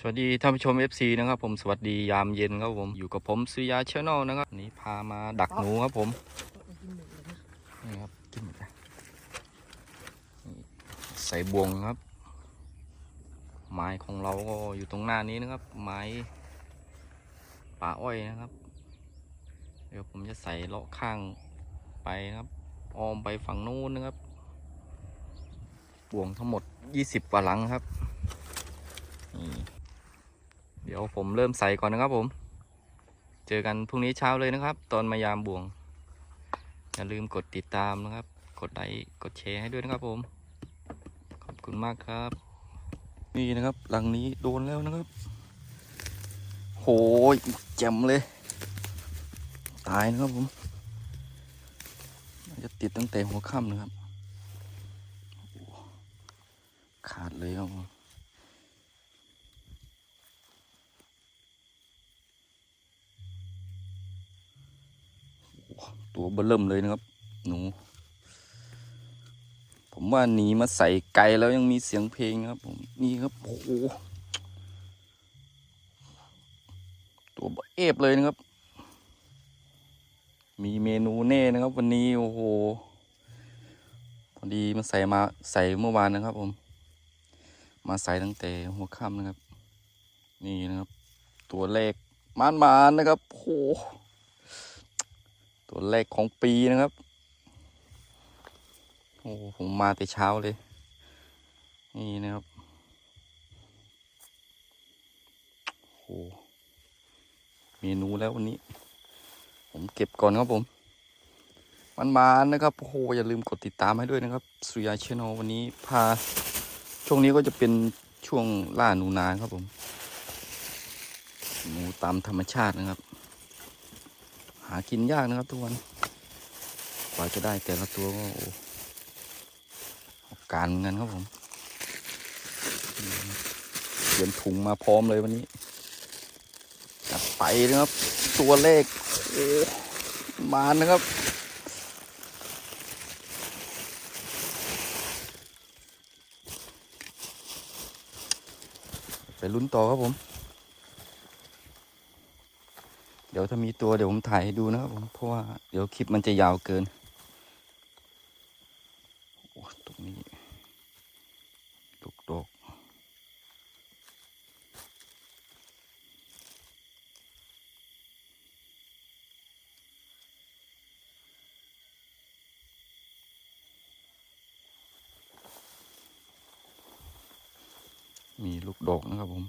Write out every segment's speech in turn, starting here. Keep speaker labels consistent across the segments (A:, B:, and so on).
A: สวัสดีท่านผู้ชม FC นะครับผมสวัสดียามเย็นครับผมอยู่กับผมสุยาชแนลนะครับวันนี้พามาดักหนูครับผมนี่ครับกินหมดเลยนี่ใส่บวงครับ ไม้ของเราก็อยู่ตรงหน้านี้นะครับ ไม้ป่าอ้อยนะครับ เดี๋ยวผมจะใส่เลาะข้างไปนะครับออมไปฝั่งนู้นนะครับบ่วงทั้งหมด 20กว่าหลังครับนี่ เดี๋ยวผมเริ่มใส่ก่อนนะครับผม เจอกันพรุ่งนี้เช้าเลยนะครับ ตอนมายามบ่วง อย่าลืมกดติดตามนะครับ กดไลค์กดแชร์ให้ด้วยนะครับผม ขอบคุณมากครับ นี่นะครับ หลังนี้โดนแล้วนะครับ โหยแจ่มเลย ตายนะครับผมจะติดตั้งแต่หัวค่ำนะครับ ขาดเลยครับผมโอ้ ตัวเบอเริ่มเลยนะครับ หนู ผมว่าหนีมาใส่ไกลแล้วยังมีเสียงเพลงครับผมนี่ครับโอ้โหตัวเบอเอฟเลยนะครับ มีเมนูแน่นะครับ วันนี้โอ้โหพอดีมาใส่มาใส่เมื่อวานนะครับ ผม มาใส่ตั้งแต่หัวค่ำนะครับ นี่นะครับ ตัวแรกมานๆนะครับโอ้ ตัวแรกของปีนะครับ โอ้ผมมาแต่เช้าเลย นี่นะครับ โอ้เมนูแล้ววันนี้ ผมเก็บก่อนครับผม มันมานะครับ โอ้โห อย่าลืมกดติดตามให้ด้วยนะครับ สุยาชนลวันนี้พา ช่วงนี้ก็จะเป็นช่วงล่าหนูนาครับผม หนูตามธรรมชาตินะครับ หากินยากนะครับทุกวัน กว่าจะได้แต่ละตัวก็โอ้การเหมือนกันครับผมเตรียมถุงมาพร้อมเลยวันนี้จัดไปนะครับ ตัวเลขโอ้มานะครับไปลุ้นต่อครับผม เดี๋ยวถ้ามีตัวเดี๋ยวผมถ่ายให้ดูนะครับผมเพราะว่าเดี๋ยวคลิปมันจะยาวเกินโอ้ตรงนี้ดกดกมีลูกดอกนะครับผม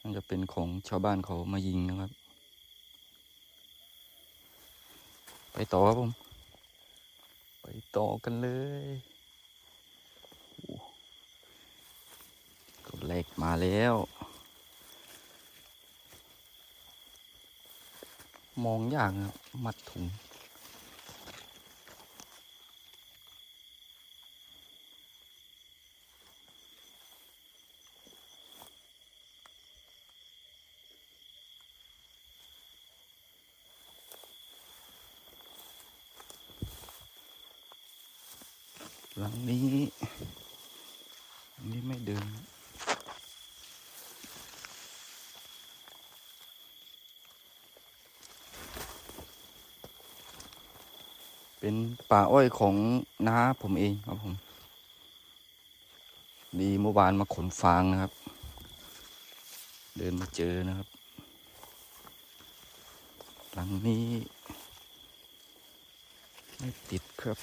A: น่าจะเป็นของชาวบ้านเขามายิงนะครับ ไปต่อครับผม ไปต่อกันเลยโอ้ตัวแรกมาแล้ว มองยากนะครับมัดถุง หลังนี้นี้ไม่เดินเป็นป่าอ้อยของน้าผมเองครับผม ดีเมื่อวานมาขนฟางนะครับ เดินมาเจอนะครับ หลังนี้ ไม่ติดครับ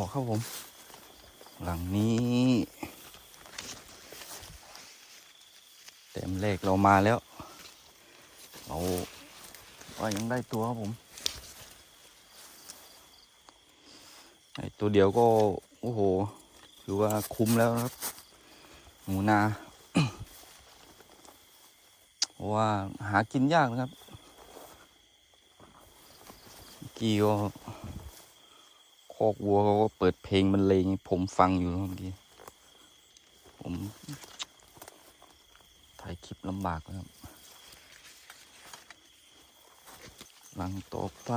A: อครับผม หลังนี้ เต็มเลขเรามาแล้ว เราว่ายังได้ตัวครับผมไอตัวเดียวก็ โอ้โหถือว่าคุ้มแล้วครับหนูนาเพราะว่าหากินยากนะครับ กี้ก็ อกวัวเขาก็เปิดเพลงมันเลงให้ผมฟังอยู่เมื่อกี้ ผม ถ่ายคลิปลำบากนะครับ หลังต่อไป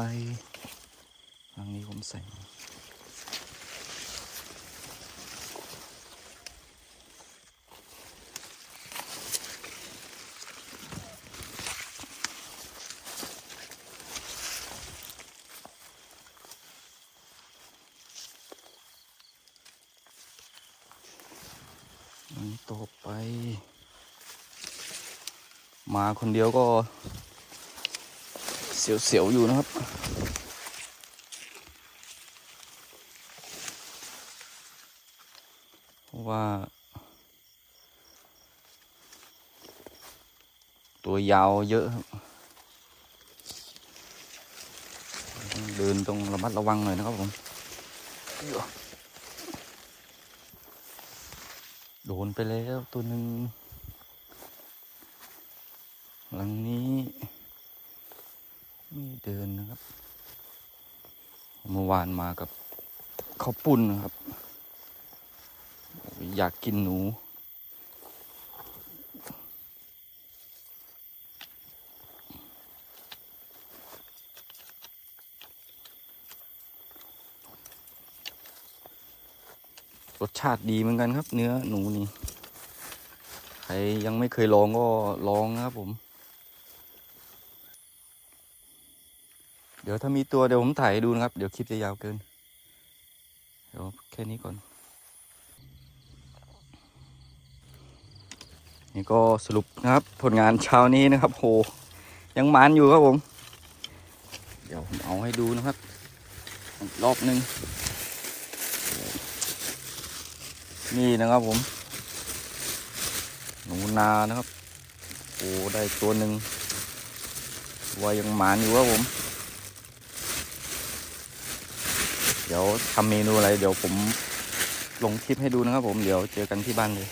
A: หลังนี้ผมใส่ งต่อไป มาคนเดียวก็ เสียวๆอยู่นะครับเพราะว่า ตัวยาวเยอะครับเดินต้องระมัดระวังหน่อยนะครับผม โดนไปแล้วตัวหนึ่งหลังนี้ ไม่เดินนะครับ เมื่อวานมากับข้าวปุ้นนะครับ อยากกินหนู รสชาติดีเหมือนกันครับ เนื้อหนูนี่ใครยังไม่เคยลองก็ลองนะครับผม เดี๋ยวถ้ามีตัวเดี๋ยวผมถ่ายดูนะครับ เดี๋ยวคลิปจะยาวเกิน เดี๋ยวแค่นี้ก่อน นี่ก็สรุปนะครับ ผลงานเช้านี้นะครับโหยังมันอยู่ครับผม เดี๋ยวผมเอาให้ดูนะครับ รอบหนึ่ง นี่นะครับผม หนูนานะครับ โอ้ได้ตัวหนึ่งว่ายังหมานอยู่ครับผม เดี๋ยวทำเมนูอะไร เดี๋ยวผมลงคลิปให้ดูนะครับผม เดี๋ยวเจอกันที่บ้านเลย